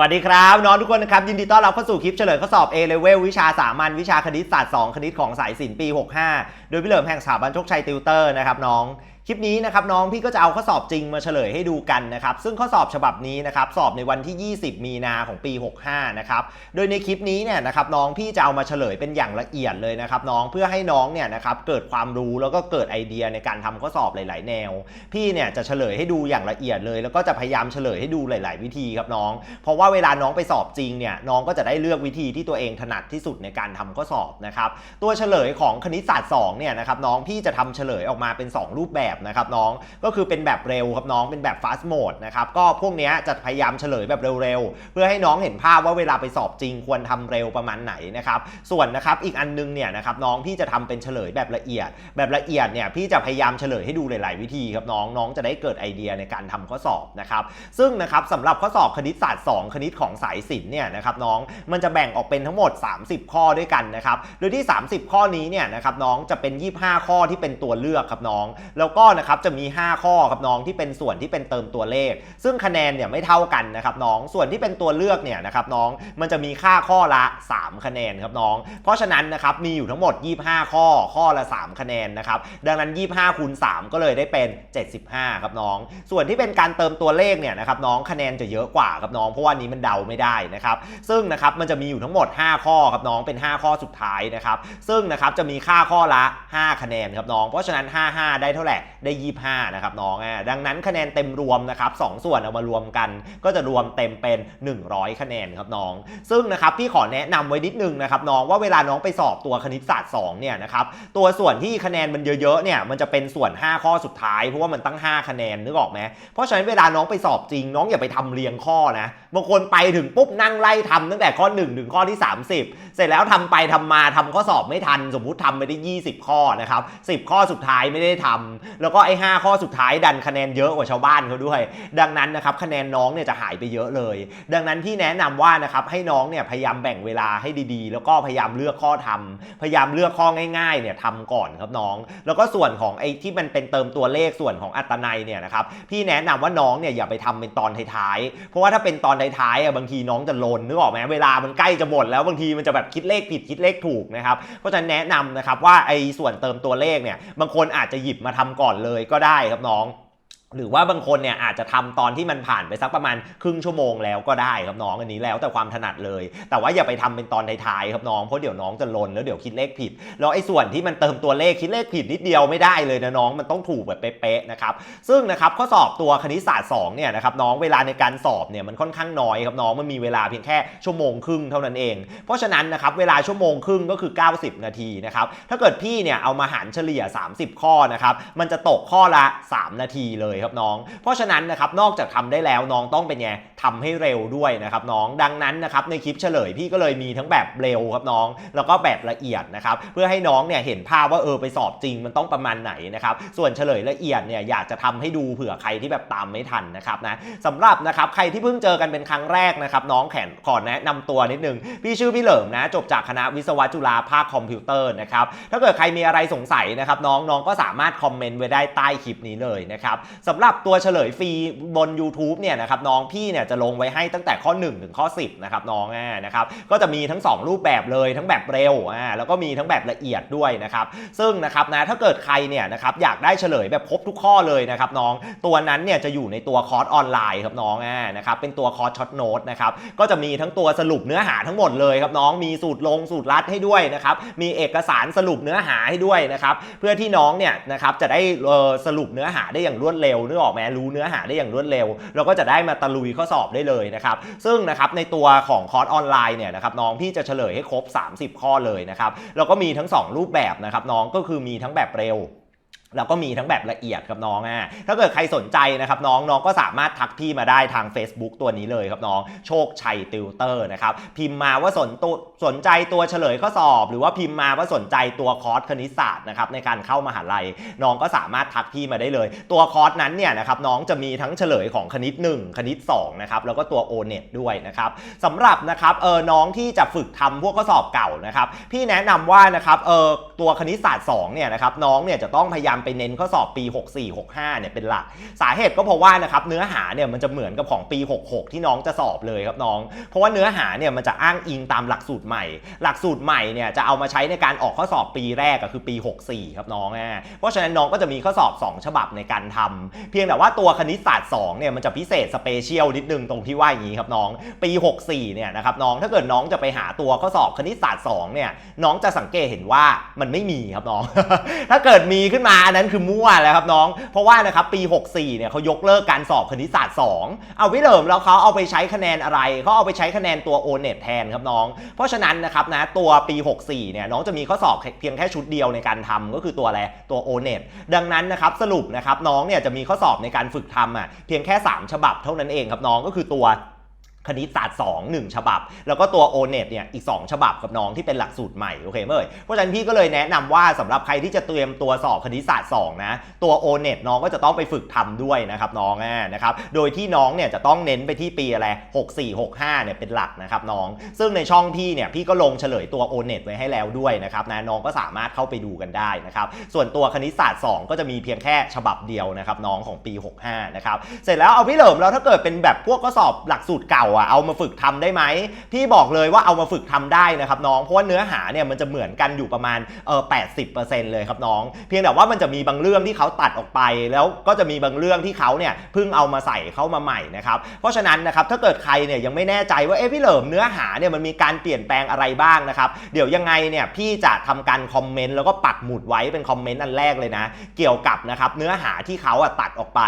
สวัสดีครับน้องทุกคนนะครับยินดีต้อนรับเข้าสู่คลิปเฉลยข้อสอบ A Level วิชาสามัญวิชาคณิตศาสตร์ 2 คณิตของสายศิลป์ปี 65 โดยพี่เหลิมแห่งสถาบันโชคชัยติวเตอร์นะครับน้องคลิปนี้นะครับน้องพี่ก็จะเอาข้อสอบจริงมาเฉลยให้ดูกันนะครับซึ่งข้อสอบฉบับนี้นะครับสอบในวันที่ 20 มีนาของปี 65 นะครับโดยในคลิปนี้เนี่ยนะครับน้องพี่จะเอามาเฉลยเป็นอย่างละเอียดเลยนะครับน้องเพื่อให้น้องเนี่ยนะครับเกิดความรู้แล้วก็เกิดไอเดียในการทำข้อสอบหลาย ๆ แนว พี่เนี่ยจะเฉลยให้ดูอย่างละเอียดเลย แล้วก็จะพยายามเฉลยให้ดูหลาย ๆ วิธีครับน้อง เพราะว่าเวลาน้องไปสอบจริงเนี่ยน้องก็จะได้เลือกวิธีที่ตัวเองถนัดที่สุดในการทำข้อสอบนะครับตัวเฉลยของคณิตศาสตร์2เนี่ยนะครับน้องพี่จะทำเฉลยออกมาเป็น 2 รูปแบบนะครับน้องก็คือเป็นแบบเร็วครับน้องเป็นแบบ fast mode นะครับก็พวกนี้จะพยายามเฉลยแบบเร็วๆ เพื่อให้น้องเห็นภาพว่าเวลาไปสอบจริงควรทำเร็วประมาณไหนนะครับส่วนนะครับอีกอันนึงเนี่ยนะครับน้องพี่จะทำเป็นเฉลยแบบละเอียด แบบละเอียดเนี่ยพี่จะพยายามเฉลยให้ดูหลายๆวิธีครับน้องน้องจะได้เกิดไอเดียในการทำข้อสอบนะครับซึ่งนะครับสำหรับข้อสอบคณิตศาสตร์ 2 คณิตของสายศิลป์เนี่ยนะครับน้องมันจะแบ่งออกเป็นทั้งหมด 30 ข้อด้วยกันนะครับโดยที่ 30 ข้อนี้เนี่ยนะครับน้องจะเป็น 25 ข้อที่เป็นตัวเลือกครับน้อง แล้วก็นะครับจะมี 5 ข้อครับน้องที่เป็นส่วนที่เป็นเติมตัวเลข ซึ่งคะแนนเนี่ยไม่เท่ากันนะครับน้องส่วนที่เป็นตัวเลือกเนี่ยนะครับน้องมันจะมีค่าข้อละ 3 คะแนนครับน้อง เพราะฉะนั้นนะครับมีอยู่ทั้งหมด 25 ข้อข้อละ 3 คะแนนนะครับดังนั้น 25คูณ3ก็เลยได้เป็น 75 ครับน้อง ส่วนที่เป็นการเติมตัวเลขเนี่ยนะครับน้องคะแนนจะเยอะกว่าครับน้องเพราะว่านี้มันเดาไม่ได้นะครับซึ่งนะครับมันจะมีอยู่ทั้งหมด 5 ข้อครับน้องเป็น 5 ข้อสุดท้ายนะครับซึ่งนะครับจะมีค่าข้อละ 5 คะแนนครับน้อง เพราะฉะนั้น 55 ได้เท่าไหร่ ได้ 25 นะครับน้องอ่าดังนั้นคะแนนเต็มรวมนะครับสองส่วนเอามารวมกัน ก็จะรวมเต็มเป็น 100 คะแนนครับน้อง ซึ่งนะครับพี่ขอแนะนำไว้นิดนึงนะครับน้องว่าเวลาน้องไปสอบตัวคณิตศาสตร์2เนี่ยนะครับตัวส่วนที่คะแนนมันเยอะๆเนี่ยมันจะเป็นส่วน 5 ข้อสุดท้ายเพราะว่ามันตั้ง 5 คะแนนนึกออกไหมเพราะฉะนั้นเวลาน้องไปสอบจริง น้องอย่าไปทำเรียงข้อนะ บางคนไปถึงปุ๊บนั่งไล่ทำตั้งแต่ข้อ 1 ถึงข้อที่ 30 เสร็จแล้วทำไปทำมาทำข้อสอบไม่ทัน สมมุติทำไปได้ 20 ข้อนะครับ10 ข้อสุดท้ายไม่ได้ทำแล้วก็ไอ้5ข้อสุดท้ายดันคะแนนเยอะกว่าชาวบ้านเขาด้วย ดังนั้นนะครับคะแนนน้องเนี่ยจะหายไปเยอะเลย ดังนั้นพี่แนะนำว่านะครับให้น้องเนี่ยพยายามแบ่งเวลาให้ดีๆ แล้วก็พยายามเลือกข้อทำพยายามเลือกข้อง่ายๆเนี่ยทำก่อนครับน้อง แล้วก็ส่วนของไอ้ที่มันเป็นเติมตัวเลขส่วนของอัตนัยเนี่ยนะครับพี่แนะนำว่าน้องเนี่ยอย่าไปทำเป็นตอนท้ายๆเพราะว่าถ้าเป็นตอนท้ายๆอะบางทีน้องจะลนนึกออกไหมเวลามันใกล้จะหมดแล้วบางทีมันจะแบบคิดเลขผิดคิดเลขถูกนะครับเพราะฉะนั้นแนะนำนะครับว่าไอ้ส่วนเติมตัวเลขเนี่ยบางคนอาจจะหยิบมาทำก่อนเลยก็ได้ครับน้อง หรือว่าบางคนเนี่ยอาจจะทำตอนที่มันผ่านไปสักประมาณครึ่งชั่วโมงแล้วก็ได้ครับน้องอันนี้แล้วแต่ความถนัดเลย แต่ว่าอย่าไปทำเป็นตอนท้ายๆครับน้องเพราะเดี๋ยวน้องจะลนแล้วเดี๋ยวคิดเลขผิดแล้วไอ้ส่วนที่มันเติมตัวเลขคิดเลขผิดนิดเดียวไม่ได้เลยนะน้องมันต้องถูกแบบเป๊ะๆนะครับซึ่งนะครับข้อสอบตัวคณิตศาสตร์2เนี่ยนะครับน้องเวลาในการสอบเนี่ยมันค่อนข้างน้อยครับน้องมันมีเวลาเพียงแค่ชั่วโมงครึ่งเท่านั้นเอง เพราะฉะนั้นนะครับเวลาชั่วโมงครึ่งก็คือ 90 นาทีนะครับถ้าเกิดพี่เนี่ยเอามาหารเฉลี่ย 30 ข้อนะครับมันจะตกข้อละ 3 นาทีเลยครับน้อง เพราะฉะนั้นนะครับนอกจากทำได้แล้วน้องต้องเป็นไงทำให้เร็วด้วยนะครับน้องดังนั้นนะครับในคลิปเฉลยพี่ก็เลยมีทั้งแบบเร็วครับน้อง แล้วก็แบบละเอียดนะครับเพื่อให้น้องเนี่ยเห็นภาพว่าเออไปสอบจริงมันต้องประมาณไหนนะครับส่วนเฉลยละเอียดเนี่ยอยากจะทำให้ดูเผื่อใครที่แบบตามไม่ทันนะครับนะสำหรับนะครับใครที่เพิ่งเจอกันเป็นครั้งแรกนะครับน้องแขนขอแนะนำตัวนิดนึงพี่ชื่อพี่เหลิมนะจบจากคณะวิศวะจุฬาภาคคอมพิวเตอร์นะครับถ้าเกิดใครมีอะไรสงสัยนะครับน้องน้องก็สามารถคอมเมนต์ไว้ได้ใต้คลิปนี้เลยนะครับสำหรับตัวเฉลยฟรีบน YouTube เนี่ยนะครับน้องพี่เนี่ยจะลงไว้ให้ตั้งแต่ข้อ 1 ถึงข้อ 10นะครับน้องอ่านะครับก็จะมีทั้ง 2 รูปแบบเลยทั้งแบบเร็วอ่าแล้วก็มีทั้งแบบละเอียดด้วยนะครับซึ่งนะครับนะถ้าเกิดใครเนี่ยนะครับอยากได้เฉลยแบบครบทุกข้อเลยนะครับน้องตัวนั้นเนี่ยจะอยู่ในตัวคอร์สออนไลน์ครับน้องอ่านะครับเป็นตัวคอร์สช็อตโน้ตนะครับก็จะมีทั้งตัวสรุปเนื้อหาทั้งหมดเลยครับน้องมีสูตรลงสูตรลัดให้ด้วยนะครับมีเอกสารสรุปเนื้อหาให้ด้วยนะครับเพื่อที่น้องเนี่ยนะครับจะได้สรุปเนื้อหาได้อย่างรวดเร็วนึกออกไหมรู้เนื้อหาได้อย่างรวดเร็ว เราก็จะได้มาตะลุยข้อสอบได้เลยนะครับ ซึ่งนะครับในตัวของคอร์สออนไลน์เนี่ยนะครับน้องพี่จะเฉลยให้ครบ 30 ข้อเลยนะครับแล้วก็มีทั้ง 2 รูปแบบนะครับน้องก็คือมีทั้งแบบเร็ว แล้วก็มีทั้งแบบละเอียดครับน้องอะ ถ้าเกิดใครสนใจนะครับน้องน้องก็สามารถทักพี่มาได้ทาง Facebook ตัวนี้เลยครับน้อง โชคชัยติวเตอร์นะครับ พิมพ์มาว่าสนตัวสนใจตัวเฉลยข้อสอบ หรือว่าพิมพ์มาว่าสนใจตัวคอร์สคณิตศาสตร์นะครับในการเข้ามหาลัย น้องก็สามารถทักพี่มาได้เลย ตัวคอร์สนั้นเนี่ยนะครับน้องจะมีทั้งเฉลยของคณิต 1 คณิต2นะครับแล้วก็ตัว o n e t ด้วยนะครับสำหรับนะครับเออน้องที่จะฝึกทำพวกข้อสอบเก่านะครับพี่แนะนำว่านะครับเออตัวคณิตศาสตร์2เนี่ยนะครับน้องเนี่ยจะต้องพยายามไปเน้นข้อสอบปี 64 65 เนี่ยเป็นหลัก สาเหตุก็เพราะว่านะครับเนื้อหาเนี่ยมันจะเหมือนกับของปี 66 ที่น้องจะสอบเลยครับน้อง เพราะว่าเนื้อหาเนี่ยมันจะอ้างอิงตามหลักสูตรใหม่ หลักสูตรใหม่เนี่ยจะเอามาใช้ในการออกข้อสอบปีแรกก็คือปี 64 ครับน้องอะเพราะฉะนั้นน้องก็จะมีข้อสอบ 2 ฉบับในการทำเพียงแต่ว่าตัวคณิตศาสตร์2เนี่ยมันจะพิเศษสเปเชียลนิดนึงตรงที่ว่าอย่างนี้ครับน้อง ปี 64 เนี่ยนะครับน้องถ้าเกิดน้องจะไปหาตัวข้อสอบคณิตศาสตร์2เนี่ยน้องจะสังเกตเห็นว่ามันไม่มีครับน้อง ถ้าเกิดมีขึ้นมาอันนั้นคือมั่วแล้วครับน้อง เพราะว่านะครับปี 64 เนี่ยเขายกเลิกการสอบคณิตศาสตร์ 2 เอาวิเหลิมแล้วเขาเอาไปใช้คะแนนอะไรเขาเอาไปใช้คะแนนตัว o n e t แทนครับน้อง เพราะฉะนั้นนะครับนะตัวปี 64 เนี่ยน้องจะมีข้อสอบเพียงแค่ชุดเดียวในการทำก็คือตัวอะไรตัว o n e t ดังนั้นนะครับสรุปนะครับน้องเนี่ยจะมีข้อสอบในการฝึกทำอะเพียงแค่ 3 ฉบับเท่านั้นเองครับน้องก็คือตัว คณิตศาสตร์2 1 ฉบับ แล้วก็ตัว o n e t เนี่ยอีก 2 ฉบับกับน้องที่เป็นหลักสูตรใหม่โอเคไหมเอ่ยเพราะฉะนั้นพี่ก็เลยแนะนำว่าสำหรับใครที่จะเตรียมตัวสอบคณิตศาสตร์2นะตัว o n e t น้องก็จะต้องไปฝึกทำด้วยนะครับน้องนะครับโดยที่น้องเนี่ยจะต้องเน้นไปที่ปีอะไร64 65เนี่ยเป็นหลักนะครับน้อง ซึ่งในช่องพี่เนี่ยพี่ก็ลงเฉลยตัว o n e t ไว้ให้แล้วด้วยนะครับนะน้องก็สามารถเข้าไปดูกันได้นะครับส่วนตัวคณิตศาสตร์ 2 ก็จะมีเพียงแค่ฉบับเดียวนะครับน้องของปี 65นะครับเสร็จแล้วเอาพี่เหลิมแล้วถ้าเกิดเป็นแบบพวกข้อสอบหลักสูตรเก่าอะเอามาฝึกทำได้ไหมพี่บอกเลยว่าเอามาฝึกทำได้นะครับน้องเพราะว่าเนื้อหาเนี่ยมันจะเหมือนกันอยู่ประมาณเออ80%เลยครับน้อง เพียงแต่ว่ามันจะมีบางเรื่องที่เขาตัดออกไป แล้วก็จะมีบางเรื่องที่เขาเนี่ยเพิ่งเอามาใส่เข้ามาใหม่นะครับเพราะฉะนั้นนะครับถ้าเกิดใครเนี่ยยังไม่แน่ใจว่าเอ๊ะพี่เหลิมเนื้อหาเนี่ยมันมีการเปลี่ยนแปลงอะไรบ้างนะครับเดี๋ยวยังไงเนี่ยพี่จะทำการคอมเมนต์แล้วก็ปักหมุดไว้เป็นคอมเมนต์อันแรกเลยนะ เกี่ยวกับนะครับเนื้อหาที่เขาอะตัดออกไป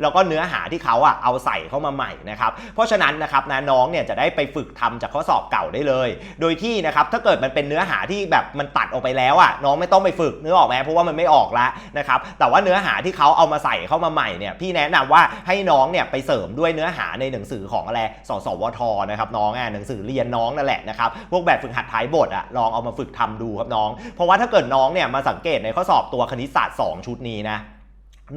แล้วก็เนื้อหาที่เขาอะเอาใส่เข้ามาใหม่นะครับเพราะฉะนั้นนะครับนะน้องเนี่ยจะได้ไปฝึกทำจากข้อสอบเก่าได้เลย โดยที่นะครับถ้าเกิดมันเป็นเนื้อหาที่แบบมันตัดออกไปแล้วอะน้องไม่ต้องไปฝึกนึกออกไหมเพราะว่ามันไม่ออกแล้วนะครับแต่ว่าเนื้อหาที่เขาเอามาใส่เข้ามาใหม่เนี่ยพี่แนะนำว่าให้น้องเนี่ยไปเสริมด้วยเนื้อหาในหนังสือของอะไรสสวทนะครับน้องอะหนังสือเรียนน้องนั่นแหละนะครับพวกแบบฝึกหัดท้ายบทอะลองเอามาฝึกทำดูครับน้อง เพราะว่าถ้าเกิดน้องเนี่ยมาสังเกตในข้อสอบตัวคณิตศาสตร์ 2 ชุดนี้นะ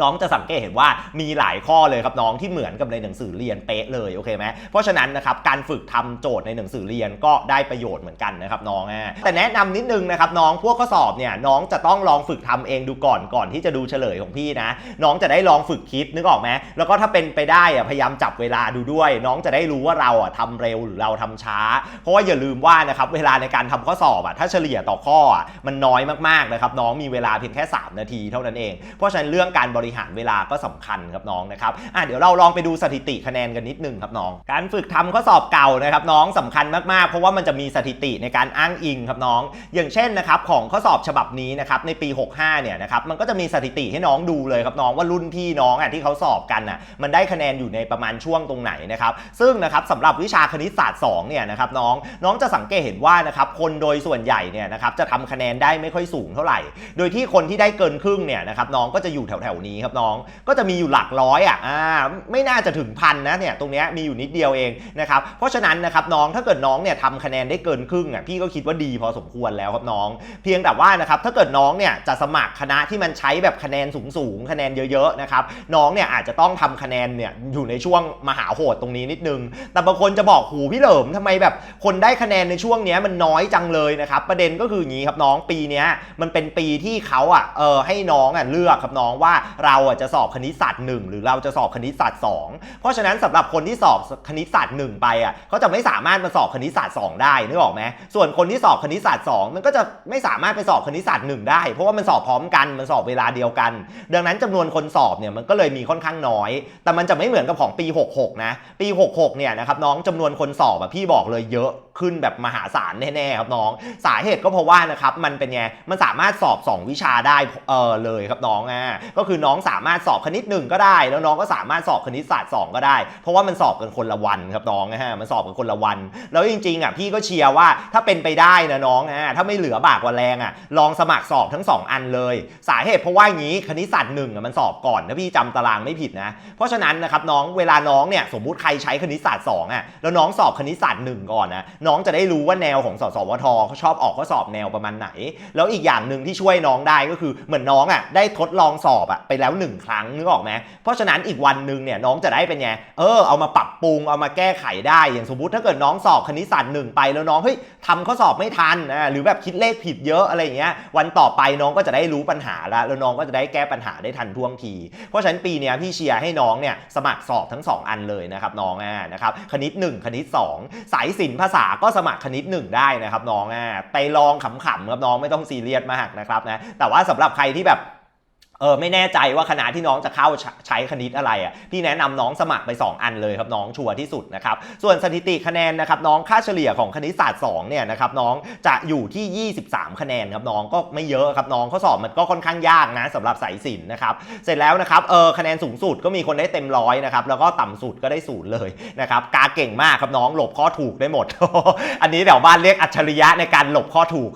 น้องจะสังเกตเห็นว่ามีหลายข้อเลยครับน้องที่เหมือนกับในหนังสือเรียนเป๊ะเลยโอเคไหมเพราะฉะนั้นนะครับการฝึกทำโจทย์ในหนังสือเรียนก็ได้ประโยชน์เหมือนกันนะครับน้องอะแต่แนะนำนิดนึงนะครับน้องพวกข้อสอบเนี่ยน้องจะต้องลองฝึกทำเองดูก่อนก่อนที่จะดูเฉลยของพี่นะ น้องจะได้ลองฝึกคิดนึกออกไหมแล้วก็ถ้าเป็นไปได้อะพยายามจับเวลาดูด้วย น้องจะได้รู้ว่าเราอะทำเร็วหรือเราทำช้า เพราะว่าอย่าลืมว่านะครับเวลาในการทำข้อสอบอะถ้าเฉลี่ยต่อข้ออะมันน้อยมากๆนะครับน้องมีเวลาเพียงแค่ 3 นาทีเท่านั้นเองเพราะฉะนั้นเรื่องการบริหารเวลาก็สำคัญครับน้องนะครับอะเดี๋ยวเราลองไปดูสถิติคะแนนกันนิดนึงครับน้อง การฝึกทำข้อสอบเก่านะครับน้องสำคัญมากๆ เพราะว่ามันจะมีสถิติในการอ้างอิงครับน้อง อย่างเช่นนะครับของข้อสอบฉบับนี้นะครับในปี 65 เนี่ยนะครับมันก็จะมีสถิติให้น้องดูเลยครับน้องว่ารุ่นพี่น้องอะที่เขาสอบกันอะมันได้คะแนนอยู่ในประมาณช่วงตรงไหนนะครับซึ่งนะครับสำหรับวิชาคณิตศาสตร์2เนี่ยนะครับน้องน้องจะสังเกตเห็นว่านะครับคนโดยส่วนใหญ่เนี่ยนะครับจะทำคะแนนได้ไม่ค่อยสูงเท่าไหร่ โดยที่คนที่ได้เกินครึ่งเนี่ยนะครับน้องก็จะอยู่แถวๆนี้ครับน้อง ก็จะมีอยู่หลักร้อยอะอ่าไม่น่าจะถึงพันนะเนี่ยตรงนี้มีอยู่นิดเดียวเองนะครับเพราะฉะนั้นนะครับน้องถ้าเกิดน้องเนี่ยทำคะแนนได้เกินครึ่งอะพี่ก็คิดว่าดีพอสมควรแล้วครับน้อง เพียงแต่ว่านะครับถ้าเกิดน้องเนี่ยจะสมัครคณะที่มันใช้แบบคะแนนสูงๆคะแนนเยอะๆนะครับน้องเนี่ยอาจจะต้องทำคะแนนเนี่ยอยู่ในช่วงมหาโหดตรงนี้นิดนึง แต่บางคนจะบอกหูพี่เหลิมทำไมแบบคนได้คะแนนในช่วงนี้มันน้อยจังเลยนะครับประเด็นก็คืออย่างนี้ครับน้องปีนี้มันเป็นปีที่เขาอะเออให้น้องอะเลือกครับน้องว่าเราอะจะสอบคณิตศาสตร์หนึ่งหรือเราจะสอบคณิตศาสตร์สองเพราะฉะนั้นสำหรับคนที่สอบคณิตศาสตร์หนึ่งไปอะเขาจะไม่สามารถมาสอบคณิตศาสตร์สองได้นึกออกไหมส่วนคนที่สอบคณิตศาสตร์สองมันก็จะไม่สามารถไปสอบคณิตศาสตร์หนึ่งได้ เพราะว่ามันสอบพร้อมกันมันสอบเวลาเดียวกัน ดังนั้นจำนวนคนสอบเนี่ยมันก็เลยมีค่อนข้างน้อย แต่มันจะไม่เหมือนกับของปี 66 นะ ปี 66 เนี่ยนะครับน้องจำนวนคนสอบอะพี่บอกเลยเยอะ ขึ้นแบบมหาศาลแน่ๆครับน้อง สาเหตุก็เพราะว่านะครับมันเป็นไงมันสามารถสอบ 2 วิชาได้เออเลยครับน้องอะก็คือน้องสามารถสอบคณิตหนึ่งก็ได้ แล้วน้องก็สามารถสอบคณิตศาสตร์2ก็ได้ เพราะว่ามันสอบกันคนละวันครับน้องนะฮะมันสอบกันคนละวัน แล้วจริงๆอะพี่ก็เชียร์ว่าถ้าเป็นไปได้นะน้องอะถ้าไม่เหลือบากกว่าแรงอะลองสมัครสอบทั้ง 2 อันเลย สาเหตุเพราะว่างี้คณิตศาสตร์หนึ่งมันสอบก่อนถ้าพี่จำตารางไม่ผิดนะ เพราะฉะนั้นนะครับน้องเวลาน้องเนี่ยสมมุติใครใช้คณิตศาสตร์2อะแล้วน้องสอบคณิตศาสตร์หนึ่งก่อนนะน้องจะได้รู้ว่าแนวของสสวทเขาชอบออกข้อสอบแนวประมาณไหน แล้วอีกอย่างหนึ่งที่ช่วยน้องได้ก็คือเหมือนน้องอะได้ทดลองสอบอะไปแล้วหนึ่งครั้งนึกออกไหมเพราะฉะนั้นอีกวันหนึ่งเนี่ยน้องจะได้เป็นไงเออเอามาปรับปรุงเอามาแก้ไขได้อย่างสมมติถ้าเกิดน้องสอบคณิตศาสตร์หนึ่งไปแล้วน้องเฮ้ยทำข้อสอบไม่ทันนะหรือแบบคิดเลขผิดเยอะอะไรอย่างเงี้ยวันต่อไปน้องก็จะได้รู้ปัญหาล้วแล้วน้องก็จะได้แก้ปัญหาได้ทันท่วงที เพราะฉะนั้นปีนี้พี่เชียร์ให้น้องเนี่ยสมัครสอบทั้ง 2 อันเลยนะครับน้องอ่านะครับคณิต 1 คณิต 2 สายศิลป์ภาษาก็สมัครคณิต1ได้นะครับน้องอะไปลองขำๆครับน้องไม่ต้องซีเรียสมากนะครับนะแต่ว่าสำหรับใครที่แบบ เออไม่แน่ใจว่าคณะที่น้องจะเข้าใช้คณิตอะไรอะพี่แนะนำน้องสมัครไป 2 อันเลยครับน้องชัวร์ที่สุดนะครับส่วนสถิติคะแนนนะครับน้องค่าเฉลี่ยของคณิตศาสตร์2เนี่ยนะครับน้องจะอยู่ที่ 23 คะแนนครับน้องก็ไม่เยอะครับน้องข้อสอบมันก็ค่อนข้างยากนะสำหรับสายศิลป์นะครับเสร็จแล้วนะครับเออคะแนนสูงสุดก็มีคนได้เต็มร้อยนะครับแล้วก็ต่ำสุดก็ได้ศูนย์เลยนะครับกาเก่งมากครับน้องหลบข้อถูกได้หมด อันนี้เดี๋ยวบ้านเรียกอัจฉริยะในการหลบข้อถูก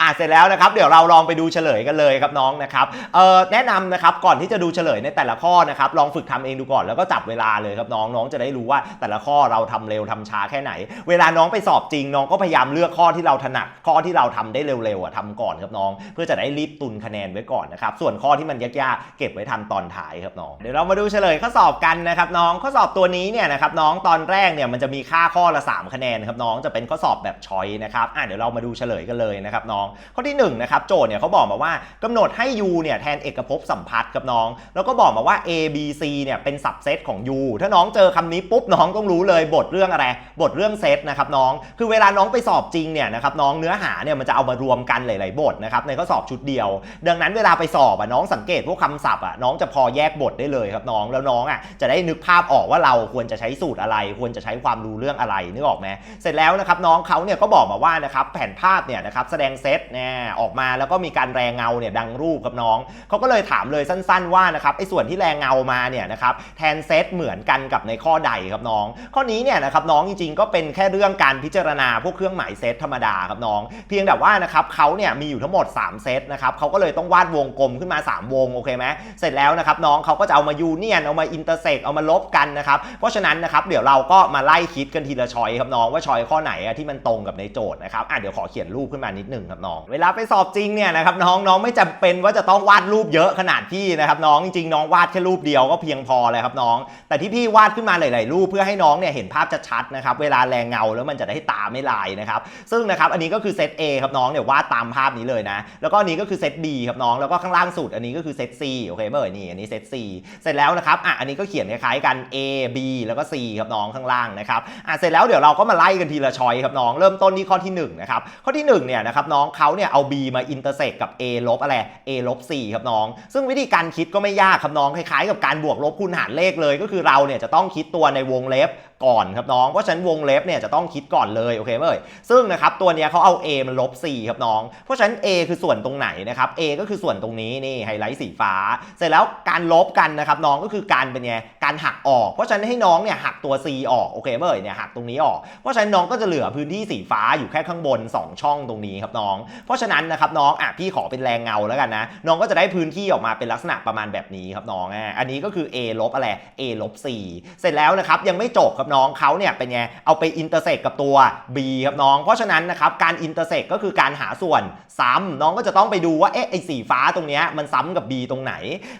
อ่าเสร็จแล้วนะครับเดี๋ยวเราลองไปดูเฉลยกันเลยครับน้องนะครับเออแนะนำนะครับก่อนที่จะดูเฉลยในแต่ละข้อนะครับลองฝึกทำเองดูก่อนแล้วก็จับเวลาเลยครับน้องน้องจะได้รู้ว่าแต่ละข้อเราทำเร็วทำช้าแค่ไหน เวลาน้องไปสอบจริงน้องก็พยายามเลือกข้อที่เราถนัดข้อที่เราทำได้เร็วๆอะทำก่อนครับน้อง เพื่อจะได้รีบตุนคะแนนไว้ก่อนนะครับส่วนข้อที่มันยากๆเก็บไว้ทำตอนท้ายครับน้องเดี๋ยวเรามาดูเฉลยข้อสอบกันนะครับน้องข้อสอบตัวนี้เนี่ยนะครับน้องตอนแรกเนี่ยมันจะมีค่าข้อละ 3 คะแนนครับน้องจะเป็นข้อสอบแบบชอยนะครับอะเดี๋ยวเรามาดูเฉลยกันเลยนะครับน้องข้อที่1นะครับโจทย์เนี่ยเขาบอกมาว่ากำหนดให้ u เนี่ยแทนเอกภพสัมพัทธ์ครับน้อง แล้วก็บอกมาว่า a b c เนี่ยเป็นสับเซตของ u ถ้าน้องเจอคำนี้ปุ๊บน้องต้องรู้เลยบทเรื่องอะไร บทเรื่องเซตนะครับน้อง คือเวลาน้องไปสอบจริงเนี่ยนะครับน้องเนื้อหาเนี่ยมันจะเอามารวมกันหลาย ๆ บทนะครับในข้อสอบชุดเดียว ดังนั้นเวลาไปสอบอะน้องสังเกตพวกคำศัพท์อะน้องจะพอแยกบทได้เลยครับน้องแล้วน้องอะจะได้นึกภาพออกว่าเราควรจะใช้สูตรอะไร ควรจะใช้ความรู้เรื่องอะไรนึกออกไหมเสร็จแล้วนะครับน้องเขาเนี่ยก็บอกมาว่านะครับแผนภาพเนี่ยนะครับแสดงเซตเนี่ยออกมาแล้วก็มีการแรงเงาเนี่ยดังรูปครับน้องเขาก็เลยถามเลยสั้นๆว่านะครับไอ้ส่วนที่แรงเงามาเนี่ยนะครับแทนเซตเหมือนกันกับในข้อใดครับน้อง ข้อนี้เนี่ยนะครับน้องจริงๆก็เป็นแค่เรื่องการพิจารณาพวกเครื่องหมายเซตธรรมดาครับน้อง เพียงแต่ว่านะครับเขาเนี่ยมีอยู่ทั้งหมด 3 เซตนะครับเขาก็เลยต้องวาดวงกลมขึ้นมา 3 วงโอเคไหมเสร็จแล้วนะครับน้องเขาก็จะเอามายูเนียนเอามาอินเตอร์เซกเอามาลบกันนะครับเพราะฉะนั้นนะครับเดี๋ยวเราก็มาไล่คิดกันทีละชอยครับน้องว่าชอยข้อไหนอะที่มันตรงกับในโจทย์นะครับอะเดี๋ยวขอเขียนรูปขึ้นมานิดหนึ่งครับน้อง เวลาไปสอบจริงเนี่ยนะครับน้องน้องไม่จำเป็นว่าจะต้องวาดรูปเยอะขนาดพี่นะครับน้องจริงๆน้องวาดแค่รูปเดียวก็เพียงพอเลยครับน้อง แต่ที่พี่วาดขึ้นมาหลาย ๆ รูปเพื่อให้น้องเนี่ยเห็นภาพชัดๆนะครับเวลาแรงเงาแล้วมันจะได้ตาไม่ลายนะครับซึ่งนะครับอันนี้ก็คือเซต A ครับน้องเนี่ยวาดตามภาพนี้เลยนะ แล้วก็อันนี้ก็คือเซต B ครับน้องแล้วก็ข้างล่างสุดอันนี้ก็คือเซต C โอเคเมื่อนี่อันนี้เซต C เสร็จแล้วนะครับอะอันนี้ก็เขียนคล้ายๆกัน A B แล้วก็ C ครับน้องข้างล่างนะครับอะเสร็จแล้วเดี๋ยวเราก็มาไล่กันทีละชอยครับน้องเริ่มต้นที่ข้อที่1นะครับข้อที่1เนี่ยนะครับน้องเขาเนี่ยเอา B มาอินเตอร์เซกกับ A ลบอะไร A ลบ C ครับน้องซึ่งวิธีการคิดก็ไม่ยากครับน้องคล้ายๆ กับการบวกลบคูณหารเลขเลย ก็คือเราเนี่ยจะต้องคิดตัวในวงเล็บ ก่อนครับน้อง เพราะฉะนั้นวงเล็บเนี่ยจะต้องคิดก่อนเลยโอเคไหมเอ่ยซึ่งนะครับตัวเนี้ยเขาเอา A มันลบ4ครับน้อง เพราะฉะนั้น A คือส่วนตรงไหนนะครับ A ก็คือส่วนตรงนี้นี่ไฮไลท์สีฟ้า เสร็จแล้วการลบกันนะครับน้องก็คือการเป็นไงการหักออก เพราะฉะนั้นให้น้องเนี่ยหักตัว C ออกโอเคไหมเอ่ยเนี่ยหักตรงนี้ออก เพราะฉะนั้นน้องก็จะเหลือพื้นที่สีฟ้าอยู่แค่ข้างบน 2 ช่องตรงนี้ครับน้อง เพราะฉะนั้นนะครับน้องอะพี่ขอเป็นแรงเงาแล้วกันนะน้องก็จะได้พื้นที่ออกมาเป็นลักษณะประมาณแบบนี้ครับน้องอะอันนี้ก็คือ A ลบอะไร A ลบ4เสร็จแล้วนะครับยังไม่จบครับน้องเขาเนี่ยเป็นไงเอาไปอินเตอร์เซกกับตัว B ครับน้อง เพราะฉะนั้นนะครับการอินเตอร์เซกก็คือการหาส่วนซ้ำน้องก็จะต้องไปดูว่าเอ๊ะไอ้สีฟ้าตรงเนี้ยมันซ้ำกับ B ตรงไหน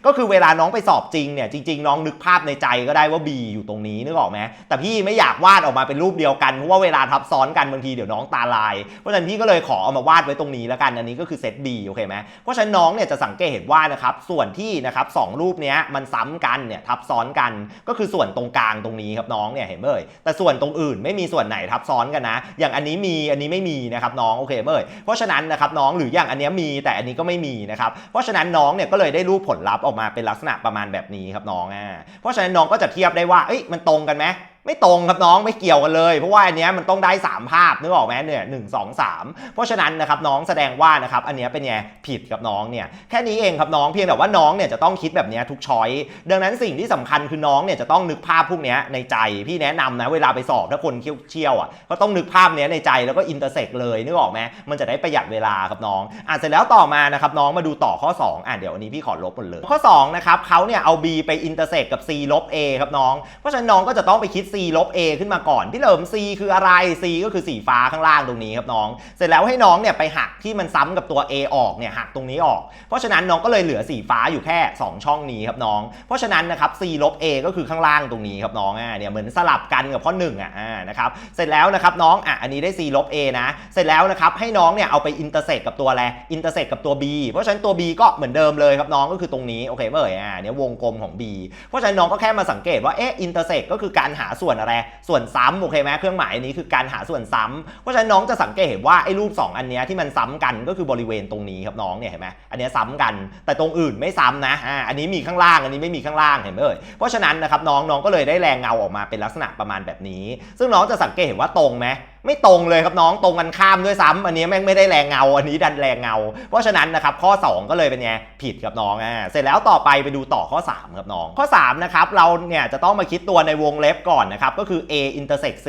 ก็คือเวลาน้องไปสอบจริงเนี่ยจริง ๆ น้องนึกภาพในใจก็ได้ว่า B อยู่ตรงนี้นึกออกไหมแต่พี่ไม่อยากวาดออกมาเป็นรูปเดียวกันเพราะว่าเวลาทับซ้อนกันบางทีเดี๋ยวน้องตาลาย เพราะฉะนั้นพี่ก็เลยขอเอามาวาดไว้ตรงนี้แล้วกันอันนี้ก็คือเซต B โอเคไหมเพราะฉะนั้นน้องเนี่ยจะสังเกตเห็นว่านะครับส่วนที่นะครับสองรูปเนี้ยมันซ้ำกันเนี่ยทับซ้อนกันก็คือส่วนตรงกลางตรงนี้ครับน้องเนี่ยเห็นมเอ่ยแต่ส่วนตรงอื่นไม่มีส่วนไหนทับซ้อนกันนะ อย่างอันนี้มีอันนี้ไม่มีนะครับน้องโอเคไหมเอ่ยเพราะฉะนั้นนะครับน้องหรืออย่างอันนี้มีแต่อันนี้ก็ไม่มีนะครับเพราะฉะนั้นน้องเนี่ยก็เลยได้รูปผลลัพธ์ออกมาเป็นลักษณะประมาณแบบนี้ครับน้องอ่าเพราะฉะนั้นน้องก็จะเทียบได้ว่าเอ้ยมันตรงกันไหม ไม่ตรงครับน้องไม่เกี่ยวกันเลย เพราะว่าอันเนี้ยมันต้องได้ 3 ภาพนึกออกไหมเนี่ยหนึ่งสองสามเพราะฉะนั้นนะครับน้องแสดงว่านะครับอันเนี้ยเป็นไงผิดกับน้องเนี่ยแค่นี้เองครับน้องเพียงแต่ว่าน้องเนี่ยจะต้องคิดแบบเนี้ยทุกช้อยดังนั้นสิ่งที่สำคัญคือน้องเนี่ยจะต้องนึกภาพพวกเนี้ยในใจพี่แนะนำนะเวลาไปสอบถ้าคนเชี่ยวๆอะก็ต้องนึกภาพเนี้ยในใจแล้วก็อินเตอร์เซกเลยนึกออกไหมมันจะได้ประหยัดเวลาครับน้องอะเสร็จแล้วต่อมานะครับน้องมาดูต่อข้อ 2อะเดี๋ยวอันนี้พี่ขอลบหมดเลยข้อ2นะครับเขาเนี่ยเอา B ไปอินเตอร์เซกกับ C ลบ A ครับน้องเพราะฉะนั้นน้องก็จะต้องไปคิด c ลบ a ขึ้นมาก่อน พี่เหลิม c คืออะไร c ก็คือสีฟ้าข้างล่างตรงนี้ครับน้อง เสร็จแล้วให้น้องเนี่ยไปหักที่มันซ้ำกับตัว a ออกเนี่ยหักตรงนี้ออก เพราะฉะนั้นน้องก็เลยเหลือสีฟ้าอยู่แค่ 2 ช่องนี้ครับน้อง เพราะฉะนั้นนะครับ c ลบ a ก็คือข้างล่างตรงนี้ครับน้องอะเนี่ยเหมือนสลับกันกับข้อ1อะอ่านะครับ เสร็จแล้วนะครับน้องอะอันนี้ได้ c ลบ a นะ เสร็จแล้วนะครับให้น้องเนี่ยเอาไปอินเตอร์เซกกับตัวอะไรอินเตอร์เซกกับตัว b เพราะฉะนั้นตัว b ก็เหมือนเดิมเลยครับน้องก็คือตรงนี้โอเคเมื่อไหร่อะเนี่ยวงกลมของ b เพราะฉะนั้นน้องก็แค่มาสังเกตว่าเอ๊ะอินเตอร์เซกก็คือการหาส่วนอะไร ส่วนซ้ำโอเคไหมเครื่องหมายอันนี้คือการหาส่วนซ้ำเพราะฉะนั้นน้องจะสังเกตเห็นว่าไอ้รูป 2 อันนี้ที่มันซ้ำกันก็คือบริเวณตรงนี้ครับน้องเนี่ยเห็นไหมอันนี้ซ้ำกัน แต่ตรงอื่นไม่ซ้ำนะอ่าอันนี้มีข้างล่างอันนี้ไม่มีข้างล่างเห็นไหมเอ่ยเพราะฉะนั้นนะครับน้องน้องก็เลยได้แรงเงาออกมาเป็นลักษณะประมาณแบบนี้ ซึ่งน้องจะสังเกตเห็นว่าตรงไหม ไม่ตรงเลยครับน้องตรงกันข้ามด้วยซ้ำอันนี้แม่งไม่ได้แรงเงา อันนี้ดันแรงเงา เพราะฉะนั้นนะครับข้อ 2 ก็เลยเป็นไงผิดครับน้องอ่าเสร็จแล้วต่อไปไปดูต่อข้อ 3 ครับน้อง ข้อ3นะครับเราเนี่ยจะต้องมาคิดตัวในวงเล็บก่อนนะครับก็คือ a intersect c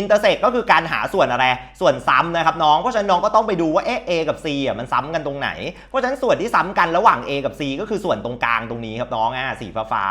intersect ก็คือการหาส่วนอะไรส่วนซ้ำนะครับน้องเพราะฉะนั้นน้องก็ต้องไปดูว่าเอ๊ะ a กับ c อะมันซ้ำกันตรงไหน เพราะฉะนั้นส่วนที่ซ้ำกันระหว่าง a กับ c ก็คือส่วนตรงกลางตรงนี้ครับน้องอ่าสีฟ้า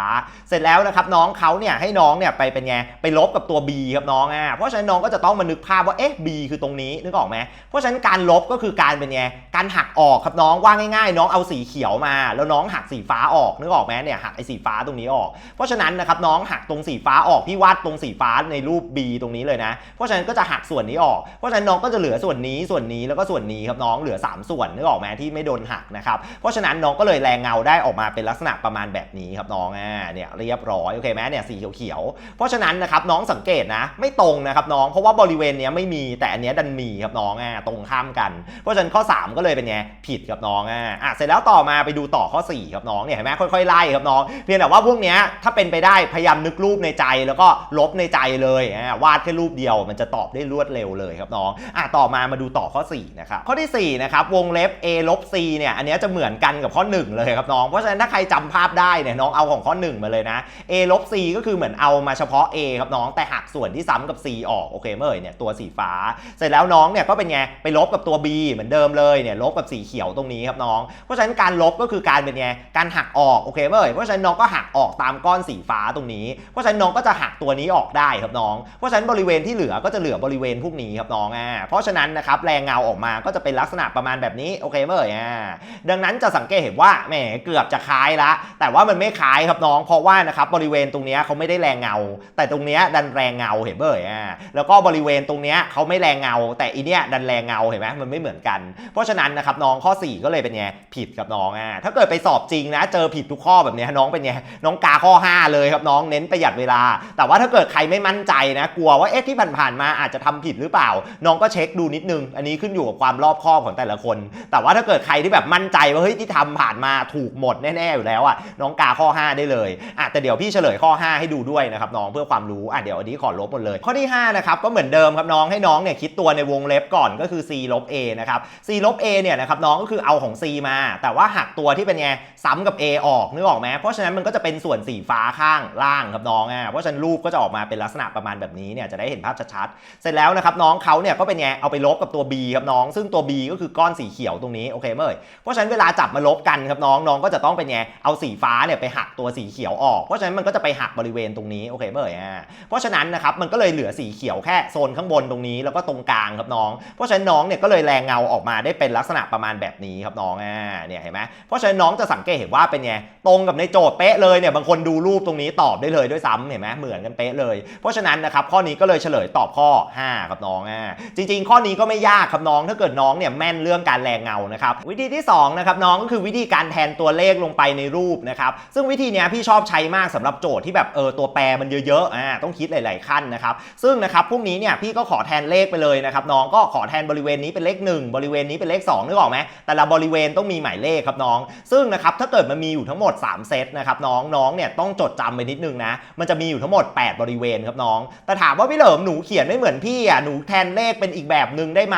เสร็จแล้วนะครับน้องเขาเนี่ยให้น้องเนี่ยไปเป็นไงไปลบกับตัว b ครับน้องอ่าเพราะฉะนั้นน้องก็จะต้องมานึกภาพว่าเอ๊ะ b คือตรงนี้นึกออกไหมเพราะฉะนั้นการลบก็คือการเป็นไงการหักออกครับน้องว่าง่ายๆ น้องเอาสีเขียวมา แล้วน้องหักสีฟ้าออกนึกออกไหมเนี่ยหักไอ้สีฟ้าตรงนี้ออก เพราะฉะนั้นนะครับน้องหักตรงสีฟ้าออกพี่วาดตรงสีฟ้าในรูป b ตรงนี้เลยนะ เพราะฉะนั้นก็จะหักส่วนนี้ออก เพราะฉะนั้นน้องก็จะเหลือส่วนนี้ส่วนนี้แล้วก็ส่วนนี้ครับน้องเหลือ 3 ส่วนนึกออกไหมที่ไม่โดนหักนะครับเพราะฉะนั้นน้องก็เลยแรงเงาได้ออกมาเป็นลักษณะประมาณแบบนี้ครับน้องอ่าเนี่ยเรียบร้อยโอเคไหมเนี่ยสีเขียวๆเพราะฉะนั้นนะครับน้องสังเกตนะไม่ตรงนะครับน้องเพราะว่าบริเวณเนี้ยไม่มีแต่อันเนี้ยดันมีครับน้องอ่าตรงข้ามกัน เพราะฉะนั้นข้อ 3 ก็เลยเป็นไงผิดครับน้องอ่าอะเสร็จแล้วต่อมาไปดูต่อข้อ 4 ครับน้องเนี่ยเห็นไหมค่อยๆไล่ครับน้องเพียงแต่ว่าพวกเนี้ยถ้าเป็นไปได้พยายามนึกรูปในใจแล้วก็ลบในใจเลยอ่าวาดแค่รูปเดียวมันจะตอบได้รวดเร็วเลยครับน้องอะต่อมามาดูต่อข้อ4นะครับข้อทีสี่4นะครับวงเล็บ a ลบ c เนี่ยอันเนี้ยจะเหมือนกันกับข้อ 1 เลยครับน้องเพราะฉะนั้นถ้าใครจำภาพได้เนี่ยน้องเอาของข้อ 1 มาเลยนะ a ลบ c ก็คือเหมือนเอามาเฉพาะ a ครับน้องแต่หักส่วนที่ซ้ำกับ c ออกโอเคเมื่อเนี่ยตัวสีฟ้า เสร็จแล้วน้องเนี่ยก็เป็นไงไปลบกับตัว b เหมือนเดิมเลยเนี่ยลบกับสีเขียวตรงนี้ครับน้อง เพราะฉะนั้นการลบก็คือการเป็นไงการหักออกโอเคเบอไหร่เพราะฉะนั้นน้องก็หักออกตามก้อนสีฟ้าตรงนี้ เพราะฉะนั้นน้องก็จะหักตัวนี้ออกได้ครับน้อง เพราะฉะนั้นบริเวณที่เหลือก็จะเหลือบริเวณพวกนี้ครับน้องอ่าเพราะฉะนั้นนะครับแรงเงาออกมาก็จะเป็นลักษณะประมาณแบบนี้โอเคเบอไหร่อ่าดังนั้นจะสังเกตเห็นว่าแหมเกือบจะคล้ายละ แต่ว่ามันไม่คล้ายครับน้อง เพราะว่านะครับบริเวณตรงนี้เขาไม่ได้แรงเงา แต่ตรงเนี้ยดันแรงเงาเห็นเมื่อไหร่อ่าแล้วก็บริเวณตรงเนี้ยเขาไม่แรงเงา แต่อีเนี้ยดันแรงเงาเห็นไหมมันไม่เหมือนกัน เพราะฉะนั้นนะครับน้องข้อ 4 ก็เลยเป็นไงผิดกับน้องอ่าถ้าเกิดไปสอบจริงนะ เจอผิดทุกข้อแบบเนี้ยน้องเป็นไงน้องกาข้อ 5 เลยครับน้องเน้นประหยัดเวลา แต่ว่าถ้าเกิดใครไม่มั่นใจนะ กลัวว่าเอ๊ะที่ผ่านๆมาอาจจะทำผิดหรือเปล่า น้องก็เช็คดูนิดนึง อันนี้ขึ้นอยู่กับความรอบคอบของแต่ละคน แต่ว่าถ้าเกิดใครที่แบบมั่นใจว่าเฮ้ยที่ทำผ่านมาถูกหมดแน่ๆอยู่แล้วอะน้องกาข้อ 5 ได้เลยอะแต่เดี๋ยวพี่เฉลยข้อ 5 ให้ดูด้วยนะครับน้องเพื่อความรู้อะเดี๋ยวอันนี้ขอลบหมดเลย ข้อที่5นะครับก็เหมือนเดิมครับน้องให้น้องเนี่ยคิดตัวในวงเล็บก่อนก็คือ c ลบ a นะครับ c ลบ a เนี่ยนะครับน้องก็คือเอาของ c มา แต่ว่าหักตัวที่เป็นไงซ้ำกับ a ออกนึกออกไหมเพราะฉะนั้นมันก็จะเป็นส่วนสีฟ้าข้างล่างครับน้องอะเพราะฉะนั้นรูปก็จะออกมาเป็นลักษณะประมาณแบบนี้เนี่ยจะได้เห็นภาพชัดๆเสร็จแล้วนะครับน้องเขาเนี่ยก็เป็นไงเอาไปลบกับตัว b ครับน้อง ซึ่งตัว b ก็คือก้อนสีเขียวตรงนี้โอเคเมยเพราะฉะนั้นเวลาจับมาลบกันครับน้องน้องก็จะต้องเป็นไงเอาสีฟ้าเนี่ยไปหักตัวสีเขียวออก เพราะฉะนั้นมันก็จะไปหักบริเวณตรงนี้โอเคเมื่อยอะเพราะฉะนั้นนะครับมันก็เลยเหลือสีเขียวแค่โซนข้างบนตรงนี้แล้วก็ตรงกลางครับน้อง เพราะฉะนั้นน้องเนี่ยก็เลยแรงเงาออกมาได้เป็นลักษณะประมาณแบบนี้ครับน้องอ่าเนี่ยเห็นไหมเพราะฉะนั้นน้องจะสังเกตเห็นว่าเป็นไงตรงกับในโจทย์เป๊ะเลยเนี่ยบางคนดูรูปตรงนี้ตอบได้เลยด้วยซ้ำเห็นไหมเหมือนกันเป๊ะเลย เพราะฉะนั้นนะครับข้อนี้ก็เลยเฉลยตอบข้อ 5 ครับน้องอ่าจริง ๆ ข้อนี้ก็ไม่ยากครับน้อง ถ้าเกิดน้องเนี่ยแม่นเรื่องการแรงเงานะครับวิธีที่2นะครับน้องก็คือวิธีการแทนตัวเลขลงไปในรูปนะครับซึ่งวิธีเนี้ยพี่ชอบใช้มากสำหรับโจทย์ที่แบบเออตัวแปรมันเยอะๆอ่าต้องคิดหลาย ๆขั้นนะครับซึ่งนะครับพวกนี้เนี่ยพี่ก็ขอแทนเลขไปเลยนะครับน้องก็ขอแทนบริเวณนี้เป็นเลข 1 บริเวณนี้เป็นเลข2นึกออกไหมแต่ละบริเวณต้องมีหมายเลขครับน้อง ซึ่งนะครับถ้าเกิดมันมีอยู่ทั้งหมด 3 เซตนะครับน้องน้องเนี่ยต้องจดจำไปนิดนึงนะ มันจะมีอยู่ทั้งหมด 8 บริเวณครับน้อง แต่ถามว่าพี่เหลิมหนูเขียนไม่เหมือนพี่อะหนูแทนเลขเป็นอีกแบบหนึ่งได้ไหม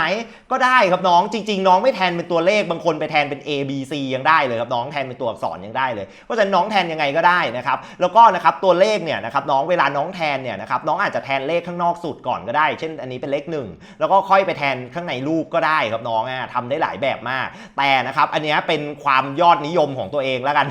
ก็ได้ครับน้องจริง ๆ น้องไม่แทนเป็นตัวเลขบางคนไปแทนเป็น A B C ยังได้เลยครับน้องแทนเป็นตัวอักษรยังได้เลยเพราะฉะนั้นน้องแทนยังไงก็ได้นะครับแล้วก็นะครับตัวเลขเนี่ยนะครับน้องเวลาน้องแทนเนี่ยนะครับน้องอาจจะแทนเลขข้างนอกสุดก่อนก็ได้ เช่นอันนี้เป็นเลขหนึ่งแล้วก็ค่อยไปแทนข้างในรูปก็ได้ครับน้องอะทำได้หลายแบบมาก แต่นะครับอันนี้เป็นความยอดนิยมของตัวเองแล้วกัน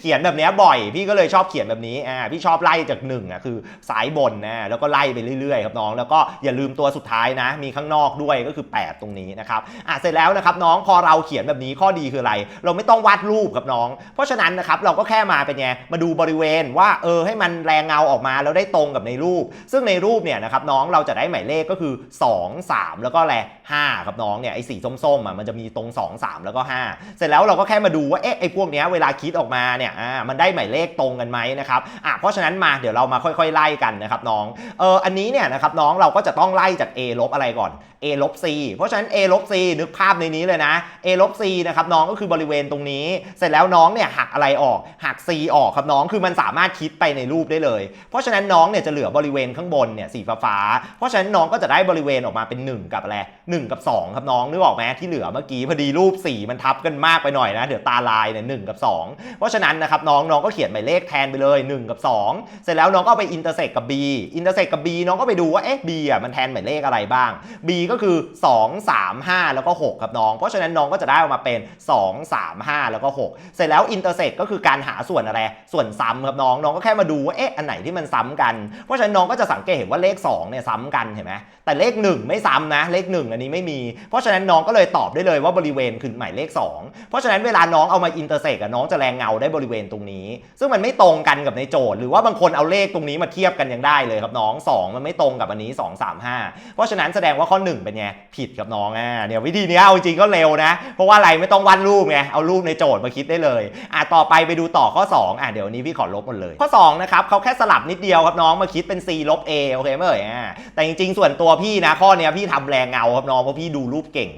เขียนแบบนี้บ่อย พี่ก็เลยชอบเขียนแบบนี้อ่าพี่ชอบไล่จากหนึ่งอะคือสายบนนะแล้วก็ไล่ไปเรื่อยๆครับน้อง แล้วก็อย่าลืมตัวสุดท้ายนะ มีข้างนอกด้วยก็คือ 8 ตรงนี้นะครับอะเสร็จแล้วนะครับน้องพอเราเขียนแบบนี้ข้อดีคืออะไร เราไม่ต้องวาดรูปครับน้อง เพราะฉะนั้นนะครับเราก็แค่มาเป็นไงมาดูบริเวณว่าเออให้มันแรงเงาออกมาแล้วได้ตรงกับในรูป ซึ่งในรูปเนี่ยนะครับน้องเราจะได้หมายเลขก็คือ 2 3 แล้วก็แหละ5ครับน้องเนี่ยไอ้สีส้มๆอะมันจะมีตรง 2 3 แล้วก็ 5 เสร็จแล้วเราก็แค่มาดูว่าเอ๊ะไอ้พวกเนี้ยเวลาคิดออกมาเนี่ยอ่ามันได้หมายเลขตรงกันไหมนะครับอะเพราะฉะนั้นมาเดี๋ยวเรามาค่อยๆไล่กันนะครับน้องเอออันนี้เนี่ยนะครับน้องเราก็จะต้องไล่จาก A ลบอะไรก่อน A ลบ C เพราะฉะนั้น A ลบ C นึกภาพในนี้เลยนะ A ลบ C นะครับน้องก็คือบริเวณตรงนี้ เสร็จแล้วน้องเนี่ยหักอะไรออก หัก C ออกครับน้องคือมันสามารถคิดไปในรูปได้เลย เพราะฉะนั้นน้องเนี่ยจะเหลือบริเวณข้างบนเนี่ยสีฟ้าเพราะฉะนั้นน้องก็จะได้บริเวณออกมาเป็น 1 กับอะไร1กับ 2 ครับน้องนึกออกไหมที่เหลือเมื่อกี้พอดีรูปสีมันทับกันมากไปหน่อยนะเดี๋ยวตาลายเนี่ยหกับ 2 เพราะฉะนั้นนะครับน้องน้องก็เขียนหมายเลขแทนไปเลย 1 กับ 2 เสร็จแล้วน้องก็ไปอินเตอร์เซกกับ B อินเตอร์เซกกับ B น้องก็ไปดูว่าเอ๊ะ B อะมันแทนหมายเลขอะไรบ้าง B ก็คือ 2 3 5 แล้วก็ 6 ครับน้อง เพราะฉะนั้นน้องก็จะได้ออกมาเป็น 2 3 5 แล้วก็ 6 เสร็จแล้วอินเตอร์เซ็กก็คือการหาส่วนอะไร ส่วนซ้ำครับน้อง น้องก็แค่มาดูว่าเอ๊ะอันไหนที่มันซ้ำกัน เพราะฉะนั้นน้องก็จะสังเกตเห็นว่าเลข2เนี่ยซ้ำกันเห็นไหมแต่เลข 1 ไม่ซ้ำนะ เลข 1 อันนี้ไม่มี เพราะฉะนั้นน้องก็เลยตอบได้เลยว่าบริเวณคือหมายเลข 2 เพราะฉะนั้นเวลาน้องเอามาอินเตอร์เซ็กน้องจะแรงเงาได้บริเวณตรงนี้ ซึ่งมันไม่ตรงกันกับในโจทย์ หรือว่าบางคนเอาเลขตรงนี้มาเทียบกันยังได้เลยครับน้อง 2 มันไม่ตรงกับอันนี้ 2 3 5 เพราะฉะนั้นแสดงว่าข้อ 1เป็นไงผิดกับน้องอะเนี่ยวิธีนี้เอาจริงก็เร็วนะ เพราะว่าอะไรไม่ต้องวาดรูปไงเอารูปในโจทย์มาคิดได้เลยอะต่อไปไปดูต่อข้อ 2อะเดี๋ยวนี้พี่ขอลบหมดเลย ข้อ2นะครับเขาแค่สลับนิดเดียวครับน้องมาคิดเป็น c ลบ a โอเคไหมเอ่ยอะแต่จริงๆ ส่วนตัวพี่นะข้อเนี้ยพี่ทำแรงเงาครับน้องเพราะพี่ดูรูปเก่ง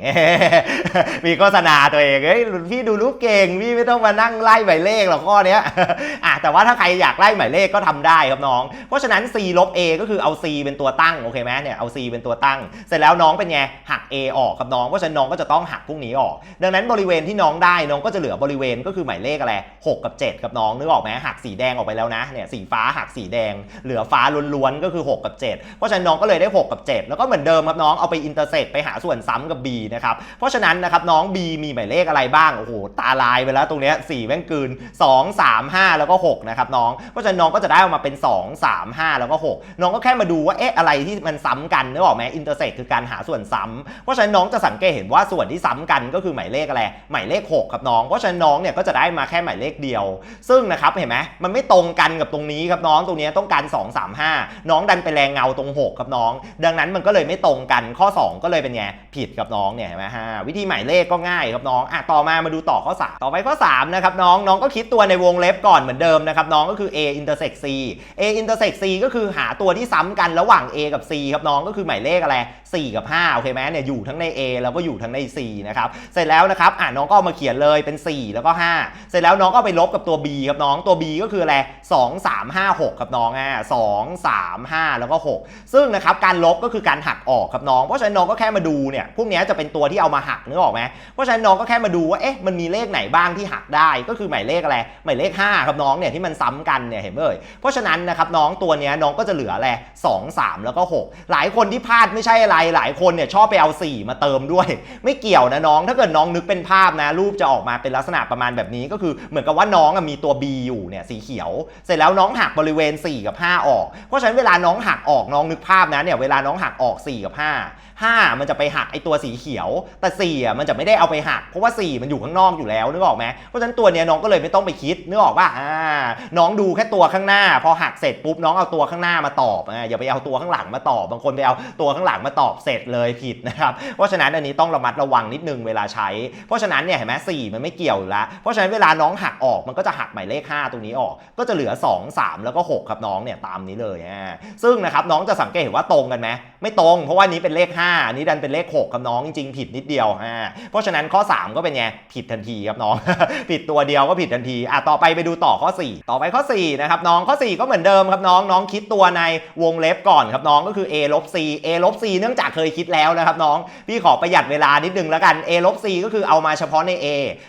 มีโฆษณาตัวเองเฮ้ยพี่ดูรูปเก่งพี่ไม่ต้องมานั่งไล่หมายเลขหรอกข้อเนี้ยอะ แต่ว่าถ้าใครอยากไล่หมายเลขก็ทำได้ครับน้อง เพราะฉะนั้น c ลบ a ก็คือเอา c เป็นตัวตั้งโอเคไหมเนี่ยเอา c เป็นตัวตั้ง เสร็จแล้วน้องเป็นไงหัก a ออกครับน้องเพราะฉะนั้นน้องก็จะต้องหักพวกนี้ออก ดังนั้นบริเวณที่น้องได้น้องก็จะเหลือบริเวณก็คือหมายเลขอะไร6กับ7ครับน้องนึกออกไหมหักสีแดงออกไปแล้วนะเนี่ยสีฟ้าหักสีแดง เหลือฟ้าล้วนๆก็คือ 6 กับ 7 เพราะฉะนั้นน้องก็เลยได้ 6 กับ 7 แล้วก็เหมือนเดิมครับน้องเอาไปอินเตอร์เซกไปหาส่วนซ้ำกับ b นะครับเพราะฉะนั้นนะครับน้อง b มีหมายเลขอะไรบ้างโอ้โหตาลายไปแล้วตรงเนี้ย4แม่งกืน 2 3 5 แล้วก็ 6นะครับน้อง เพราะฉะนั้นน้องก็จะได้ออกมาเป็น 2 3 5 แล้วก็ 6 น้องก็แค่มาดูว่าเอ๊ะอะไรที่มันซ้ำกันนึกออกไหมอินเตอร์เซกคือการหาส่วนซ้ำเพราะฉะนั้นน้องจะสังเกตเห็นว่าส่วนที่ซ้ำกันก็คือหมายเลขอะไรหมายเลข 6 ครับน้อง เพราะฉะนั้นน้องเนี่ยก็จะได้มาแค่หมายเลขเดียว ซึ่งนะครับเห็นไหมมันไม่ตรงกันกับตรงนี้ครับน้องตรงนี้ต้องการ 2 3 5 น้องดันไปแรงเงาตรง 6 ครับน้อง ดังนั้นมันก็เลยไม่ตรงกันข้อ 2 ก็เลยเป็นไงผิดกับน้องเนี่ยเห็นไหมฮะวิธีหมายเลขก็ง่ายครับน้องอะต่อมามาดูต่อข้อ 3 ต่อไปข้อ3นะครับน้องน้องก็คิดตัวในวงเล็บก่อนเหมือนเดิมนะครับน้องก็คือ a intersect c a intersect c ก็คือหาตัวที่ซ้ำกันระหว่าง a กับ c ครับน้องก็คือหมายเลขอะไร 4 กับ 5 โอเคไหมเนี่ยอยู่ทั้งใน A แล้วก็อยู่ทั้งใน C นะครับเสร็จแล้วนะครับอะน้องก็เอามาเขียนเลยเป็น 4 แล้วก็ 5 เสร็จแล้วน้องก็ไปลบกับตัว B ครับน้องตัว B ก็คืออะไร2 3 5 6 ครับน้องอะ2 3 5 แล้วก็ 6 ซึ่งนะครับการลบก็คือการหักออกครับน้องเพราะฉะนั้นน้องก็แค่มาดูเนี่ยพวกนี้จะเป็นตัวที่เอามาหักนึกออกไหมเพราะฉะนั้นน้องก็แค่มาดูว่าเอ๊ะมันมีเลขไหนบ้างที่หักได้ก็คือหมายเลขอะไรหมายเลข5ครับน้องเนี่ยที่มันซ้ำกันเนี่ยเห็นไหมเอ่ยเพราะฉะนั้นนะครับน้องตัวเนี้ยน้องก็จะเหลืออะไร2 3แล้วก็ 6 หลายคนที่พลาดไม่ใช่อะไร หลายคนเนี่ยชอบไปเอา 4 มาเติมด้วย ไม่เกี่ยวนะน้องถ้าเกิดน้องนึกเป็นภาพนะ รูปจะออกมาเป็นลักษณะประมาณแบบนี้ก็คือเหมือนกับว่าน้องมีตัว B อยู่เนี่ยสีเขียว เสร็จแล้วน้องหักบริเวณ 4 กับ 5 ออก เพราะฉะนั้นเวลาน้องหักออกน้องนึกภาพนะเนี่ยเวลาน้องหักออก 4 กับ 5 5 มันจะไปหักไอตัวสีเขียว แต่4อะมันจะไม่ได้เอาไปหักเพราะว่า 4 มันอยู่ข้างนอกอยู่แล้วนึกออกไหมเพราะฉะนั้นตัวเนี้ยน้องก็เลยไม่ต้องไปคิดนึกออกป่ะอ่าน้องดูแค่ตัวข้างหน้า พอหักเสร็จปุ๊บน้องเอาตัวข้างหน้ามาตอบอ่าอย่าไปเอาตัวข้างหลังมาตอบ บางคนไปเอาตัวข้างหลังมาตอบเสร็จเลยผิดนะครับเพราะฉะนั้นอันนี้ต้องระมัดระวังนิดนึงเวลาใช้ เพราะฉะนั้นเนี่ยเห็นไหมสี่มันไม่เกี่ยวแล้วเพราะฉะนั้นเวลาน้องหักออกมันก็จะหักหมายเลข 5 ตรงนี้ออก ก็จะเหลือ 2 3 แล้วก็ 6 ครับน้องเนี่ยตามนี้เลยอ่าซึ่งนะครับน้องจะสังเกตเห็นว่าตรงกันไหมไม่ตรง เพราะว่านี้เป็นเลข 5 อันนี้ดันเป็นเลข 6 ครับน้องจริงๆผิดนิดเดียวอ่าเพราะฉะนั้นข้อ 3 ก็เป็นไงผิดทันทีครับน้องผิดตัวเดียวก็ผิดทันทีอะต่อไปไปดูต่อข้อ4ต่อไปข้อ4นะครับน้องข้อ 4 ก็เหมือนเดิมครับน้องน้องคิดตัวในวงเล็บก่อนครับน้องก็คือ a ลบ c a ลบ c เนื่องจากเคยคิดแล้วนะครับน้องพี่ขอประหยัดเวลานิดนึงแล้วกัน a ลบ c ก็คือเอามาเฉพาะใน a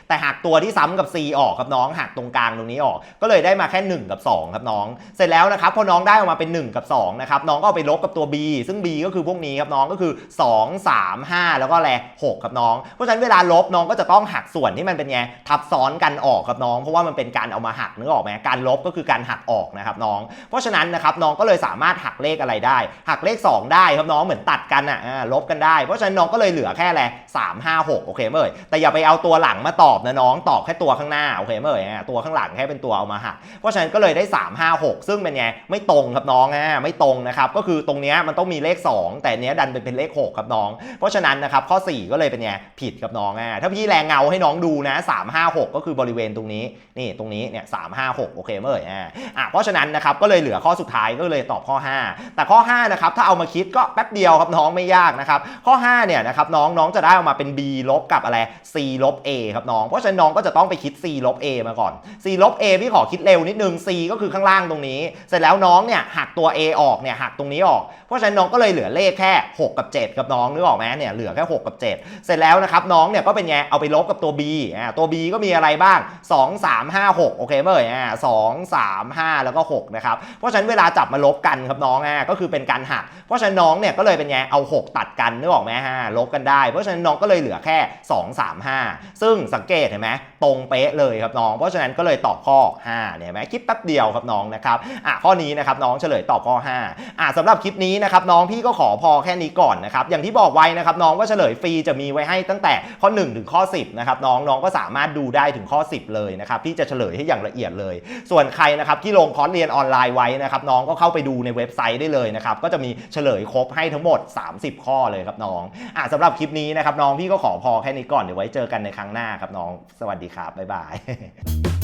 แต่หักตัวที่ซ้ำกับ c ออกครับน้องหักตรงกลางตรงนี้ออก ก็เลยได้มาแค่ 1 กับ 2 ครับน้อง เสร็จแล้วนะครับพอน้องได้ออกมาเป็น 1 กับ2นะครับน้องก็เอาไปลบกับตัว b ซึ่ง b ก็คือพวกนี้ครับน้องก็คือ 2 3 5 แล้วก็แล6ครับน้องเพราะฉะนั้นเวลาลบน้องก็จะต้องหักส่วนที่มันเป็นไงทับซ้อนกันออกครับน้อง เพราะว่ามันเป็นการเอามาหักนึกออกไหมการลบก็คือการหักออกนะครับน้อง เพราะฉะนั้นนะครับน้องก็เลยสามารถหักเลขอะไรได้ หักเลข 2 ได้ครับน้องเหมือนตัดกันอะลบกันได้ เพราะฉะนั้นน้องก็เลยเหลือแค่แหละสามห้าหกโอเคเมื่อยแต่อย่าไปเอาตัวหลังมาตอบนะน้องตอบแค่ตัวข้างหน้าโอเคเมื่อยอะตัวข้างหลังแค่เป็นตัวเอามาหักเพราะฉะนั้นก็เลยได้ 3 5 6 ซึ่งเป็นไงไม่ตรงครับน้องอะไม่ตรงนะครับก็คือตรงเนี้ยมันต้องมีเลข 2 แต่เนี้ยดันเป็นเป็นเลข 6 ครับน้อง เพราะฉะนั้นนะครับข้อ 4 ก็เลยเป็นไงผิดครับน้องอะถ้าพี่แรงเงาให้น้องดูนะ3 5 6 ก็คือบริเวณตรงนี้นี่ตรงนี้เนี่ย3 5 6โอเคเมื่อยอะอะเพราะฉะนั้นนะครับก็เลยเหลือข้อสุดท้ายก็เลยตอบข้อ 5 แต่ข้อ5นะครับถ้าเอามาคิดก็แป๊บเดียวครับน้องไม่ยากนะครับข้อ5เนี่ยนะครับน้องน้องจะได้ออกมาเป็น b ลบกับอะไร c ลบ a ครับน้องเพราะฉะนั้นน้องก็จะต้องไปคิด c ลบ a มาก่อน c ลบ a พี่ขอคิดเร็วนิดนึง c ก็คือข้างล่างตรงนี้ เสร็จแล้วน้องเนี่ยหักตัว a ออกเนี่ยหักตรงนี้ออก เพราะฉะนั้นน้องก็เลยเหลือเลขแค่ 6 กับ 7 กับน้องนึกออกไหมเนี่ยเหลือแค่ 6 กับ 7 เสร็จแล้วนะครับน้องเนี่ยก็เป็นไงเอาไปลบกับตัว b อ่าตัว b ก็มีอะไรบ้าง 2 3 5 6โอเคเมื่อยอ่า2 3 5 แล้วก็6นะครับเพราะฉะนั้นเวลาจับมาลบกันครับน้องอ่าก็คือเป็นการหัก เพราะฉะนั้นน้องเนี่ยก็เลยเป็นไงเอา 6 ตัดกันนึกออกไหมฮะลบกันได้ เพราะฉะนั้นน้องก็เลยเหลือแค่ 2 3 5 ซึ่งสังเกตเห็นไหมตรงเป๊ะเลยครับน้อง เพราะฉะนั้นก็เลยตอบข้อ5เนี่ยเห็นไหมคิดแป๊บเดียวครับน้องนะครับอะข้อนี้นะครับน้องเฉลยตอบข้อ5อะสำหรับคลิปนี้นะครับน้องพี่ก็ขอพอแค่นี้ก่อนนะครับอย่างที่บอกไว้นะครับน้องว่าเฉลยฟรีจะมีไว้ให้ตั้งแต่ข้อ 1 ถึงข้อ 10นะครับน้องน้องก็สามารถดูได้ถึงข้อ 10 เลยนะครับพี่จะเฉลยให้อย่างละเอียดเลยส่วนใครนะครับที่ลงคอร์สเรียนออนไลน์ไว้นะครับน้องก็เข้าไปดูในเว็บไซต์ได้เลยนะครับก็จะมีเฉลยครบให้ทั้งหมด 30 ข้อเลยครับน้องอะสำหรับคลิปนี้นะครับน้องพี่ก็ขอพอแค่นี้ก่อนเดี๋ยวไว้เจอกันในครั้งหน้าครับน้อง สวัสดีครับบ๊ายบาย